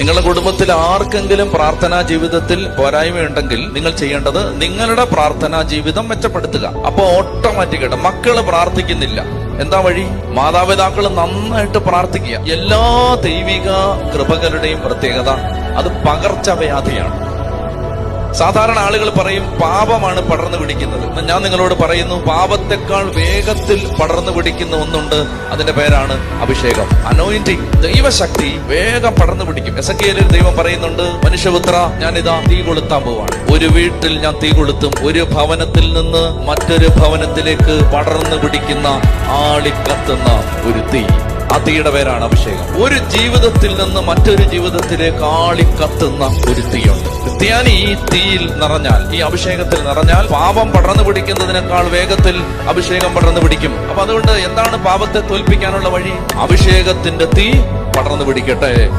നിങ്ങളുടെ കുടുംബത്തിൽ ആർക്കെങ്കിലും പ്രാർത്ഥനാ ജീവിതത്തിൽ പോരായ്മയുണ്ടെങ്കിൽ നിങ്ങൾ ചെയ്യേണ്ടത് നിങ്ങളുടെ പ്രാർത്ഥനാ ജീവിതം മെച്ചപ്പെടുത്തുക. അപ്പൊ ഓട്ടോമാറ്റിക്കായിട്ട് മക്കൾ പ്രാർത്ഥിക്കുന്നില്ല. എന്താ വഴി? മാതാപിതാക്കൾ നന്നായിട്ട് പ്രാർത്ഥിക്കുക. എല്ലാ ദൈവിക കൃപകളുടെയും പ്രത്യേകത അത് പകർച്ചവ്യാധിയാണ്. സാധാരണ ആളുകൾ പറയും പാപമാണ് പടർന്നു പിടിക്കുന്നത്. ഞാൻ നിങ്ങളോട് പറയുന്നു പാപത്തെക്കാൾ വേഗത്തിൽ പടർന്നു പിടിക്കുന്ന ഒന്നുണ്ട് അതിന്റെ പേരാണ് അഭിഷേകം. അനോയിന്റിങ് ദൈവശക്തി വേഗം പടർന്നു പിടിക്കും. എസ് ദൈവം പറയുന്നുണ്ട് മനുഷ്യപുത്ര ഞാൻ ഇതാ തീ കൊളുത്താൻ പോവാണ്. ഒരു വീട്ടിൽ ഞാൻ തീ കൊളുത്തും ഒരു ഭവനത്തിൽ നിന്ന് മറ്റൊരു ഭവനത്തിലേക്ക് പടർന്നു പിടിക്കുന്ന ആളിക്കത്തുന്ന ഒരു തീ. ആ തീയുടെ പേരാണ് അഭിഷേകം. ഒരു ജീവിതത്തിൽ നിന്ന് മറ്റൊരു ജീവിതത്തിലേക്ക് ആളിക്കത്തുന്ന ഒരു തീയുണ്ട്. ക്രിസ്ത്യാനി ഈ തീയിൽ നിറഞ്ഞാൽ ഈ അഭിഷേകത്തിൽ നിറഞ്ഞാൽ പാപം പടർന്നു പിടിക്കുന്നതിനേക്കാൾ വേഗത്തിൽ അഭിഷേകം പടർന്നു പിടിക്കും. അപ്പൊ അതുകൊണ്ട് എന്താണ് പാപത്തെ തോൽപ്പിക്കാനുള്ള വഴി? അഭിഷേകത്തിന്റെ തീ പടർന്നു പിടിക്കട്ടെ.